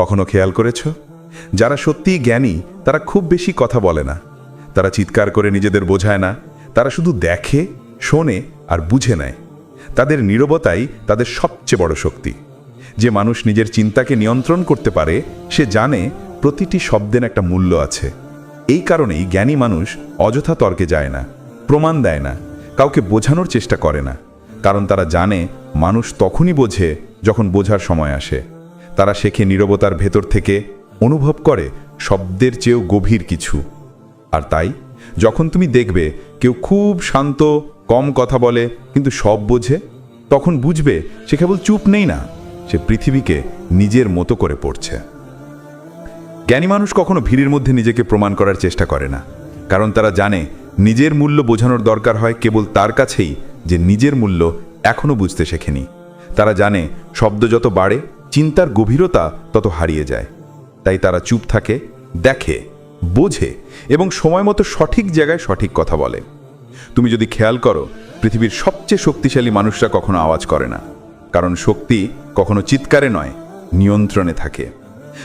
কখনো খেয়াল করেছ? যারা সত্যিই জ্ঞানী, তারা খুব বেশি কথা বলে না। তারা চিৎকার করে নিজেদের বোঝায় না। তারা শুধু দেখে, শোনে আর বুঝে নেয়। তাদের নীরবতাই তাদের সবচেয়ে বড় শক্তি। যে মানুষ নিজের চিন্তাকে নিয়ন্ত্রণ করতে পারে, সে জানে প্রতিটি শব্দের একটা মূল্য আছে। এই কারণেই জ্ঞানী মানুষ অযথা তর্কে যায় না, প্রমাণ দেয় না, কাউকে বোঝানোর চেষ্টা করে না। কারণ তারা জানে, মানুষ তখনই বোঝে যখন বোঝার সময় আসে। তারা শেখে নীরবতার ভেতর থেকে অনুভব করে শব্দের চেয়েও গভীর কিছু। আর তাই, যখন তুমি দেখবে কেউ খুব শান্ত, কম কথা বলে, কিন্তু সব বোঝে, তখন বুঝবে সে কেবল চুপ নেই না, সে পৃথিবীকে নিজের মতো করে পড়ছে। জ্ঞানী মানুষ কখনো ভিড়ের মধ্যে নিজেকে প্রমাণ করার চেষ্টা করে না, কারণ তারা জানে নিজের মূল্য বোঝানোর দরকার হয় কেবল তার কাছেই, যে নিজের মূল্য এখনও বুঝতে শেখেনি। তারা জানে শব্দ যত বাড়ে চিন্তার গভীরতা তত হারিয়ে যায়। তাই তারা চুপ থাকে, দেখে, বোঝে এবং সময় মতো সঠিক জায়গায় সঠিক কথা বলে। তুমি যদি খেয়াল করো, পৃথিবীর সবচেয়ে শক্তিশালী মানুষরা কখনো আওয়াজ করে না। কারণ শক্তি কখনো চিৎকারে নয়, নিয়ন্ত্রণে থাকে।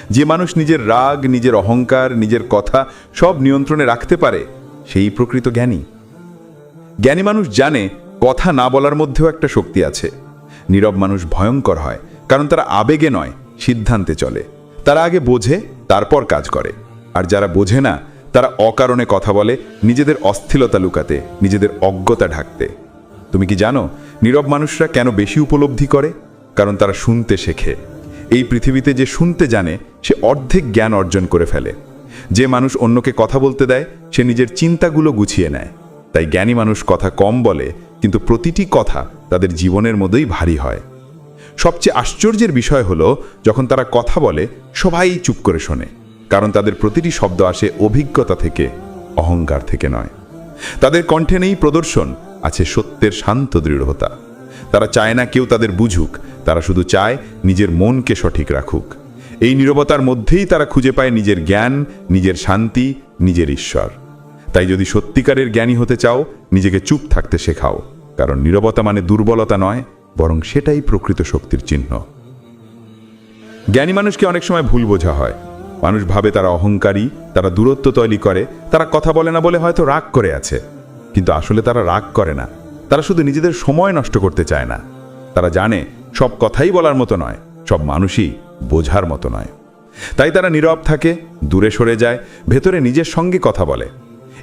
যে মানুষ নিজের রাগ, নিজের অহংকার, নিজের কথা সব নিয়ন্ত্রণে রাখতে পারে, সেই প্রকৃত জ্ঞানী। জ্ঞানী মানুষ জানে, কথা না বলার মধ্যেও একটা শক্তি আছে। নীরব মানুষ ভয়ঙ্কর হয় কারণ তারা আবেগে নয়, সিদ্ধান্তে চলে। তারা আগে বোঝে, তারপর কাজ করে। আর যারা বোঝে না, তারা অকারণে কথা বলে, নিজেদের অস্থিরতা লুকাতে, নিজেদের অজ্ঞতা ঢাকতে। তুমি কি জানো, নীরব মানুষরা কেন বেশি উপলব্ধি করে? কারণ তারা শুনতে শেখে। এই পৃথিবীতে যে শুনতে জানে, সে অর্ধেক জ্ঞান অর্জন করে ফেলে। যে মানুষ অন্যকে কথা বলতে দেয়, সে নিজের চিন্তাগুলো গুছিয়ে নেয়। তাই জ্ঞানী মানুষ কথা কম বলে, কিন্তু প্রতিটি কথা তাদের জীবনের মধ্যেই ভারী হয়। সবচেয়ে আশ্চর্যের বিষয় হলো, যখন তারা কথা বলে, সবাই চুপ করে শোনে, কারণ তাদের প্রতিটি শব্দ আসে অভিজ্ঞতা থেকে, অহংকার থেকে নয়। তাদের কণ্ঠে নেই প্রদর্শন, আছে সত্যের শান্ত দৃঢ়তা। তারা চায় না কেউ তাদের বুঝুক, তারা শুধু চায় নিজের মনকে সঠিক রাখুক। এই নীরবতার মধ্যেই তারা খুঁজে পায় নিজের জ্ঞান, নিজের শান্তি, নিজের ঈশ্বর। তাই যদি সত্যিকারের জ্ঞানী হতে চাও, নিজেকে চুপ থাকতে শেখাও, কারণ নীরবতা মানে দুর্বলতা নয় বরং সেটাই প্রকৃত শক্তির চিহ্ন। জ্ঞানী মানুষকে অনেক সময় ভুল বোঝা হয়। মানুষ ভাবে তারা অহংকারী, তারা দূরত্ব তৈরি করে, তারা কথা বলে না বলে হয়তো রাগ করে আছে। কিন্তু আসলে তারা রাগ করে না। তারা শুধু নিজেদের সময় নষ্ট করতে চায় না। তারা জানে, সব কথাই বলার মতো নয়, সব মানুষই বোঝার মতো নয়। তাই তারা নীরব থাকে, দূরে সরে যায়, ভেতরে নিজের সঙ্গে কথা বলে।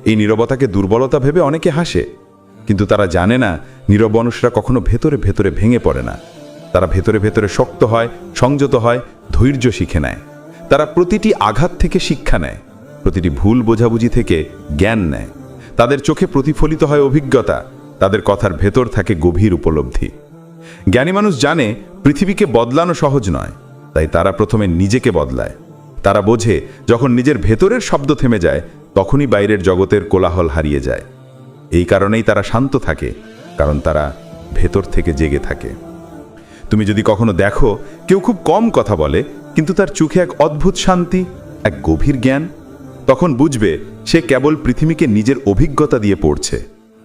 এই নীরবতাকে দুর্বলতা ভেবে অনেকে হাসে। কিন্তু তারা জানে না, নীরব মানুষরা কখনো ভেতরে ভেতরে ভেঙে পড়ে না। তারা ভেতরে ভেতরে শক্ত হয়, সংযত হয়, ধৈর্য শিখে নেয়। তারা প্রতিটি আঘাত থেকে শিক্ষা নেয়, প্রতিটি ভুল বোঝাবুঝি থেকে জ্ঞান নেয়। তাদের চোখে প্রতিফলিত হয় অভিজ্ঞতা, তাদের কথার ভেতর থাকে গভীর উপলব্ধি। জ্ঞানী মানুষ জানে, পৃথিবীকে বদলানো সহজ নয়, তাই তারা প্রথমে নিজেকে বদলায়। তারা বোঝে, যখন নিজের ভেতরের শব্দ থেমে যায়, তখনই বাইরের জগতের কোলাহল হারিয়ে যায়। এই কারণেই তারা শান্ত থাকে, কারণ তারা ভেতর থেকে জেগে থাকে। তুমি যদি কখনো দেখো, কেউ খুব কম কথা বলে, কিন্তু তার চোখে এক অদ্ভুত শান্তি, এক গভীর জ্ঞান, তখন বুঝবে সে কেবল পৃথিবীকে নিজের অভিজ্ঞতা দিয়ে পড়ছে।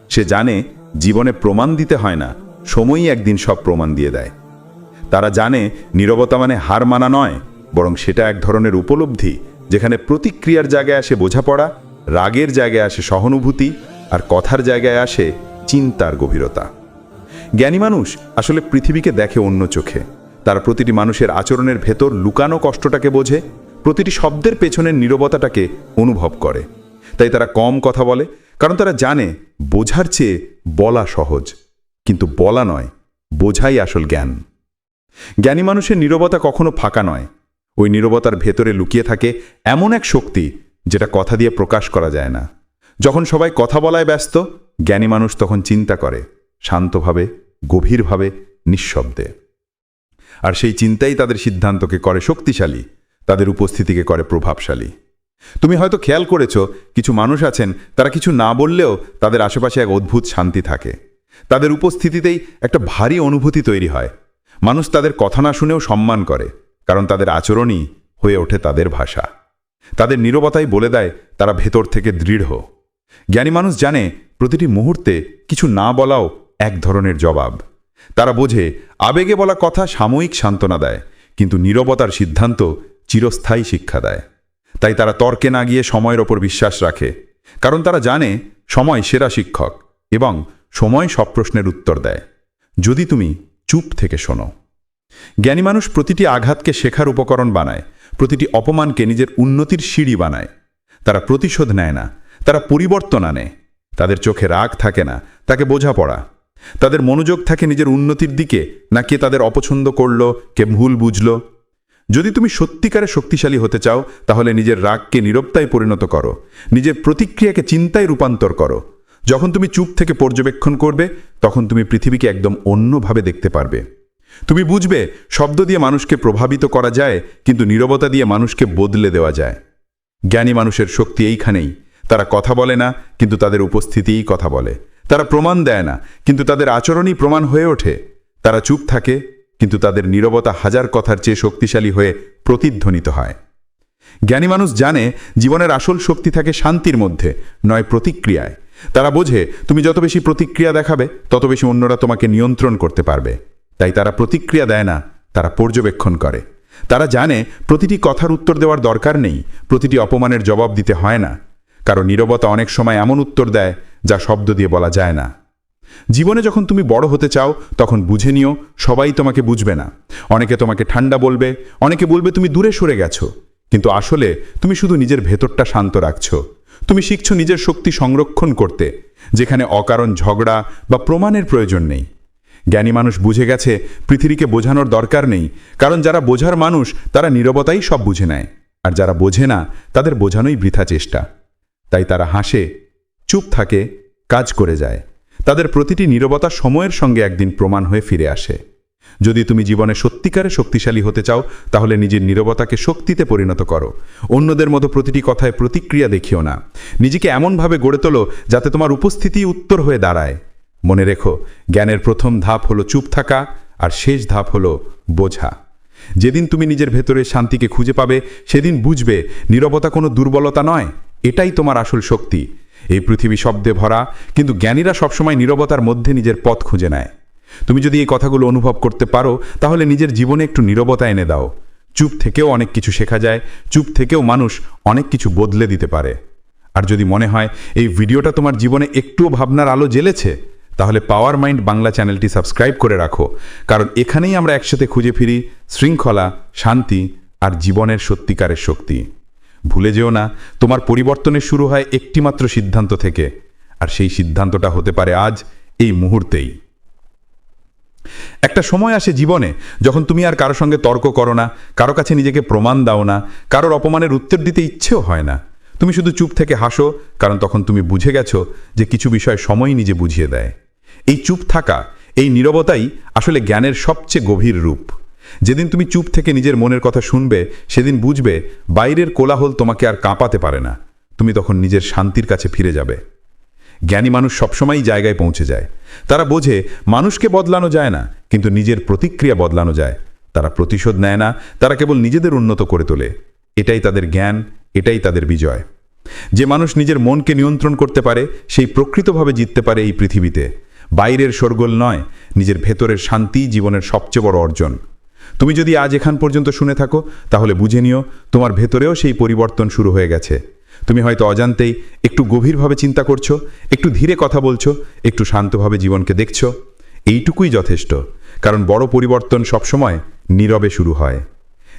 সে জানে জীবনে প্রমাণ দিতে হয় না, সময়ই একদিন সব প্রমাণ দিয়ে দেয়। তারা জানে নীরবতা মানে হার মানা নয়, বরং সেটা এক ধরনের উপলব্ধি, যেখানে প্রতিক্রিয়ার জায়গায় আসে বোঝাপড়া, রাগের জায়গায় আসে সহানুভূতি আর কথার জায়গায় আসে চিন্তার গভীরতা। জ্ঞানী মানুষ আসলে পৃথিবীকে দেখে অন্য চোখে। তার প্রতিটি মানুষের আচরণের ভেতর লুকানো কষ্টটাকে বোঝে, প্রতিটি শব্দের পেছনের নীরবতাটাকে অনুভব করে। তাই তারা কম কথা বলে, কারণ তারা জানে বোঝার চেয়ে বলা সহজ। কিন্তু বলা নয়, বোঝাই আসল জ্ঞান। জ্ঞানী মানুষের নীরবতা কখনো ফাঁকা নয়। ওই নীরবতার ভেতরে লুকিয়ে থাকে এমন এক শক্তি যেটা কথা দিয়ে প্রকাশ করা যায় না। যখন সবাই কথা বলায় ব্যস্ত, জ্ঞানী মানুষ তখন চিন্তা করে, শান্তভাবে, গভীরভাবে, নিঃশব্দে। আর সেই চিন্তাই তাদের সিদ্ধান্তকে করে শক্তিশালী, তাদের উপস্থিতিকে করে প্রভাবশালী। তুমি হয়তো খেয়াল করেছ, কিছু মানুষ আছেন, তারা কিছু না বললেও তাদের আশেপাশে এক অদ্ভুত শান্তি থাকে। তাদের উপস্থিতিতেই একটা ভারী অনুভূতি তৈরি হয়। মানুষ তাদের কথা না শুনেও সম্মান করে, কারণ তাদের আচরণই হয়ে ওঠে তাদের ভাষা। তাদের নীরবতাই বলে দেয়, তারা ভেতর থেকে দৃঢ়। জ্ঞানী মানুষ জানে প্রতিটি মুহূর্তে কিছু না বলাও এক ধরনের জবাব। তারা বোঝে, আবেগে বলা কথা সাময়িক সান্ত্বনা দেয়, কিন্তু নীরবতার সিদ্ধান্ত চিরস্থায়ী শিক্ষা দেয়। তাই তারা তর্কে না গিয়ে সময়ের ওপর বিশ্বাস রাখে, কারণ তারা জানে সময় সেরা শিক্ষক এবং সময় সব প্রশ্নের উত্তর দেয়। যদি তুমি চুপ থেকে শোনো। জ্ঞানী মানুষ প্রতিটি আঘাতকে শেখার উপকরণ বানায়, প্রতিটি অপমানকে নিজের উন্নতির সিঁড়ি বানায়। তারা প্রতিশোধ নেয় না তারা পরিবর্তন আনে। তাদের চোখে রাগ থাকে না, তাকে বোঝাপড়া। তাদের মনোযোগ থাকে নিজের উন্নতির দিকে, না কে তাদের অপছন্দ করল, কে ভুল বুঝল। যদি তুমি সত্যিকারে শক্তিশালী হতে চাও, তাহলে নিজের রাগকে নিরবতায় পরিণত করো। নিজের প্রতিক্রিয়াকে চিন্তায় রূপান্তর করো। যখন তুমি চুপ থেকে পর্যবেক্ষণ করবে, তখন তুমি পৃথিবীকে একদম অন্যভাবে দেখতে পারবে। তুমি বুঝবে, শব্দ দিয়ে মানুষকে প্রভাবিত করা যায়, কিন্তু নীরবতা দিয়ে মানুষকে বদলে দেওয়া যায়। জ্ঞানী মানুষের শক্তি এইখানেই। তারা কথা বলে না, কিন্তু তাদের উপস্থিতিই কথা বলে। তারা প্রমাণ দেয় না, কিন্তু তাদের আচরণই প্রমাণ হয়ে ওঠে। তারা চুপ থাকে, কিন্তু তাদের নীরবতা হাজার কথার চেয়ে শক্তিশালী হয়ে প্রতিধ্বনিত হয়। জ্ঞানী মানুষ জানে, জীবনের আসল শক্তি থাকে শান্তির মধ্যে, নয় প্রতিক্রিয়ায়। তারা বোঝে, তুমি যত বেশি প্রতিক্রিয়া দেখাবে, তত বেশি অন্যরা তোমাকে নিয়ন্ত্রণ করতে পারবে। তাই তারা প্রতিক্রিয়া দেয় না, তারা পর্যবেক্ষণ করে। তারা জানে, প্রতিটি কথার উত্তর দেওয়ার দরকার নেই, প্রতিটি অপমানের জবাব দিতে হয় না। কারণ নীরবতা অনেক সময় এমন উত্তর দেয় যা শব্দ দিয়ে বলা যায় না। জীবনে যখন তুমি বড় হতে চাও, তখন বুঝে নিও, সবাই তোমাকে বুঝবে না। অনেকে তোমাকে ঠান্ডা বলবে, অনেকে বলবে তুমি দূরে সরে গেছো। কিন্তু আসলে তুমি শুধু নিজের ভেতরটা শান্ত রাখছো। তুমি শিখছো নিজের শক্তি সংরক্ষণ করতে, যেখানে অকারণ ঝগড়া বা প্রমাণের প্রয়োজন নেই। জ্ঞানী মানুষ বুঝে গেছে, পৃথিবীকে বোঝানোর দরকার নেই, কারণ যারা বোঝার মানুষ, তারা নীরবতাই সব বুঝে নেয়। আর যারা বোঝে না, তাদের বোঝানোই বৃথা চেষ্টা। তাই তারা হাসে, চুপ থাকে, কাজ করে যায়। তাদের প্রতিটি নীরবতা সময়ের সঙ্গে একদিন প্রমাণ হয়ে ফিরে আসে। যদি তুমি জীবনে সত্যিকারে শক্তিশালী হতে চাও, তাহলে নিজের নীরবতাকে শক্তিতে পরিণত করো। অন্যদের মতো প্রতিটি কথায় প্রতিক্রিয়া দেখিও না। নিজেকে এমনভাবে গড়ে তোলো যাতে তোমার উপস্থিতি উত্তর হয়ে দাঁড়ায়। মনে রেখো, জ্ঞানের প্রথম ধাপ হলো চুপ থাকা, আর শেষ ধাপ হলো বোঝা। যেদিন তুমি নিজের ভেতরে শান্তিকে খুঁজে পাবে, সেদিন বুঝবে, নীরবতা কোনো দুর্বলতা নয়। এটাই তোমার আসল শক্তি। এই পৃথিবী শব্দে ভরা, কিন্তু জ্ঞানীরা সবসময় নীরবতার মধ্যে নিজের পথ খুঁজে নেয়। তুমি যদি এই কথাগুলো অনুভব করতে পারো, তাহলে নিজের জীবনে একটু নীরবতা এনে দাও। চুপ থেকেও অনেক কিছু শেখা যায়, চুপ থেকেও মানুষ অনেক কিছু বদলে দিতে পারে। আর যদি মনে হয় এই ভিডিওটা তোমার জীবনে একটুও ভাবনার আলো জ্বেলেছে, তাহলে পাওয়ার মাইন্ড বাংলা চ্যানেলটি সাবস্ক্রাইব করে রাখো। কারণ এখানেই আমরা একসাথে খুঁজে ফিরি, শৃঙ্খলা, শান্তি আর জীবনের সত্যিকারের শক্তি। ভুলে যেও না, তোমার পরিবর্তনের শুরু হয় একটিমাত্র সিদ্ধান্ত থেকে, আর সেই সিদ্ধান্তটা হতে পারে আজ, এই মুহূর্তেই। একটা সময় আসে জীবনে, যখন তুমি আর কারও সঙ্গে তর্ক করো না, কারও কাছে নিজেকে প্রমাণ দাও না, কারোর অপমানের উত্তর দিতে ইচ্ছেও হয় না। তুমি শুধু চুপ থেকে হাসো, কারণ তখন তুমি বুঝে গেছো যে কিছু বিষয় সময় নিজে বুঝিয়ে দেয়। এই চুপ থাকা, এই নীরবতাই আসলে জ্ঞানের সবচেয়ে গভীর রূপ। যেদিন তুমি চুপ থেকে নিজের মনের কথা শুনবে, সেদিন বুঝবে বাইরের কোলাহল তোমাকে আর কাঁপাতে পারে না। তুমি তখন নিজের শান্তির কাছে ফিরে যাবে। জ্ঞানী মানুষ সবসময়ই জায়গায় পৌঁছে যায়। তারা বোঝে মানুষকে বদলানো যায় না, কিন্তু নিজের প্রতিক্রিয়া বদলানো যায়। তারা প্রতিশোধ নেয় না, তারা কেবল নিজেদের উন্নত করে তোলে। এটাই তাদের জ্ঞান, এটাই তাদের বিজয়। যে মানুষ নিজের মনকে নিয়ন্ত্রণ করতে পারে, সেই প্রকৃতভাবে জিততে পারে এই পৃথিবীতে। বাইরের শোরগোল নয়, নিজের ভেতরের শান্তি জীবনের সবচেয়ে বড় অর্জন। তুমি যদি আজ এখান পর্যন্ত শুনে থাকো, তাহলে বুঝে নিও, তোমার ভেতরেও সেই পরিবর্তন শুরু হয়ে গেছে। তুমি হয়তো অজান্তেই একটু গভীরভাবে চিন্তা করছ, একটু ধীরে কথা বলছো, একটু শান্তভাবে জীবনকে দেখছ। এইটুকুই যথেষ্ট, কারণ বড় পরিবর্তন সবসময় নীরবে শুরু হয়।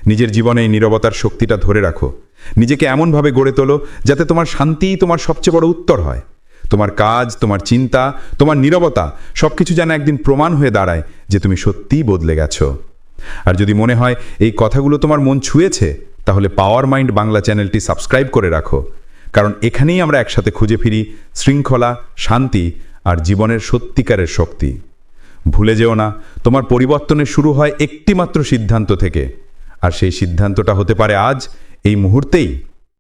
নিজের জীবনে এই নীরবতার শক্তিটা ধরে রাখো। নিজেকে এমনভাবে গড়ে তোলো যাতে তোমার শান্তিই তোমার সবচেয়ে বড় উত্তর হয়। তোমার কাজ, তোমার চিন্তা, তোমার নীরবতা সব কিছু যেন একদিন প্রমাণ হয়ে দাঁড়ায় যে তুমি সত্যিই বদলে গেছো। আর যদি মনে হয় এই কথাগুলো তোমার মন ছুঁয়েছে, তাহলে পাওয়ার মাইন্ড বাংলা চ্যানেলটি সাবস্ক্রাইব করে রাখো। কারণ এখানেই আমরা একসাথে খুঁজে ফিরি শৃঙ্খলা, শান্তি আর জীবনের সত্যিকারের শক্তি। ভুলে যেও না, তোমার পরিবর্তনের শুরু হয় একটিমাত্র সিদ্ধান্ত থেকে। আর সেই সিদ্ধান্তটা হতে পারে আজ, এই মুহূর্তেই।